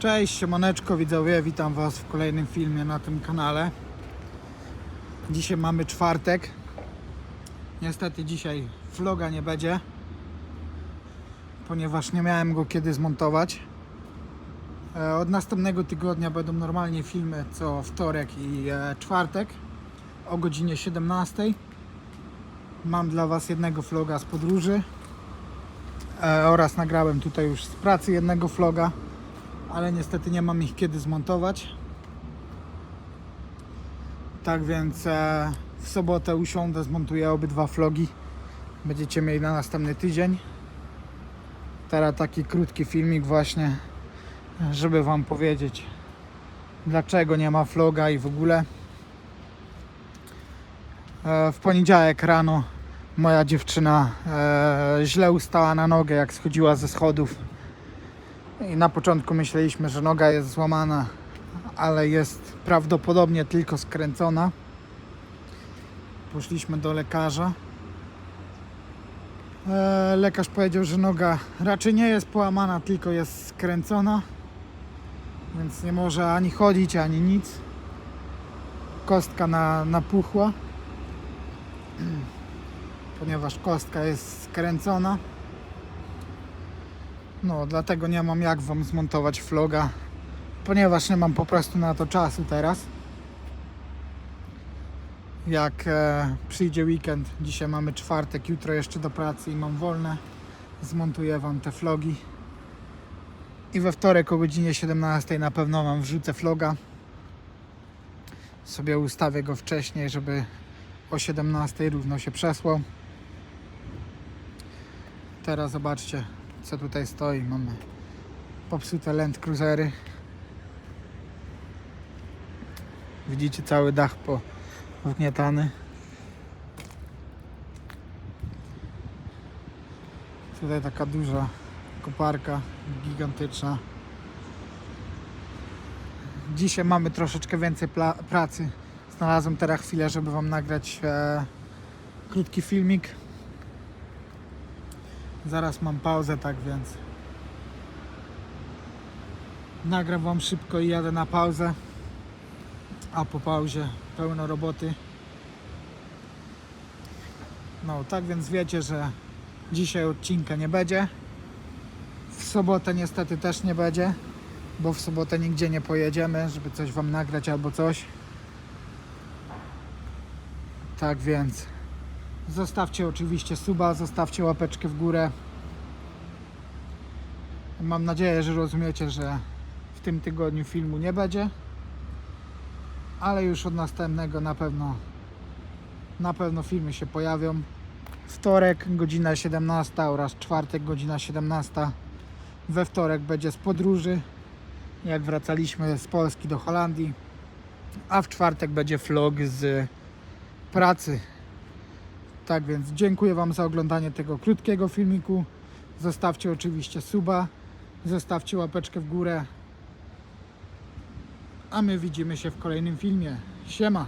Cześć, siemaneczko widzowie, witam Was w kolejnym filmie na tym kanale. Dzisiaj mamy czwartek. Niestety dzisiaj vloga nie będzie, ponieważ nie miałem go kiedy zmontować. E, Od następnego tygodnia będą normalnie filmy co wtorek i e, czwartek o godzinie 17. Mam dla Was jednego vloga z podróży e, oraz nagrałem tutaj już z pracy jednego vloga ale niestety nie mam ich kiedy zmontować. Tak więc e, w sobotę usiądę, zmontuję obydwa vlogi. Będziecie mieli na następny tydzień. Teraz taki krótki filmik właśnie, żeby Wam powiedzieć dlaczego nie ma vloga i w ogóle. E, w poniedziałek rano moja dziewczyna e, źle ustała na nogę jak schodziła ze schodów i na początku myśleliśmy, że noga jest złamana, ale jest prawdopodobnie tylko skręcona. Poszliśmy do lekarza. E, lekarz powiedział, że noga raczej nie jest połamana, tylko jest skręcona. Więc nie może ani chodzić, ani nic. Kostka na, napuchła. Ponieważ kostka jest skręcona. No, dlatego nie mam jak wam zmontować vloga, ponieważ nie mam po prostu na to czasu teraz. Jak e, przyjdzie weekend, dzisiaj mamy czwartek, jutro jeszcze do pracy i mam wolne, zmontuję wam te vlogi. I we wtorek o godzinie 17 na pewno wam wrzucę vloga. Sobie ustawię go wcześniej, żeby o 17 równo się przesłał. Teraz zobaczcie, co tutaj stoi. Mamy popsute Land Cruisery. Widzicie cały dach powgniatany. Tutaj taka duża koparka, gigantyczna. Dzisiaj mamy troszeczkę więcej pracy. Znalazłem teraz chwilę, żeby Wam nagrać e, krótki filmik. Zaraz mam pauzę, tak więc nagram Wam szybko i jadę na pauzę. A po pauzie pełno roboty. No, tak więc wiecie, że dzisiaj odcinka nie będzie. W sobotę niestety też nie będzie, bo w sobotę nigdzie nie pojedziemy, żeby coś Wam nagrać albo coś. Tak więc Zostawcie oczywiście suba, zostawcie łapeczkę w górę. Mam nadzieję, że rozumiecie, że w tym tygodniu filmu nie będzie. Ale już od następnego na pewno na pewno filmy się pojawią. Wtorek godzina 17 oraz czwartek godzina 17. We wtorek będzie z podróży, jak wracaliśmy z Polski do Holandii. A w czwartek będzie vlog z pracy. Tak więc dziękuję Wam za oglądanie tego krótkiego filmiku. Zostawcie oczywiście suba, zostawcie łapeczkę w górę. A my widzimy się w kolejnym filmie. Siema!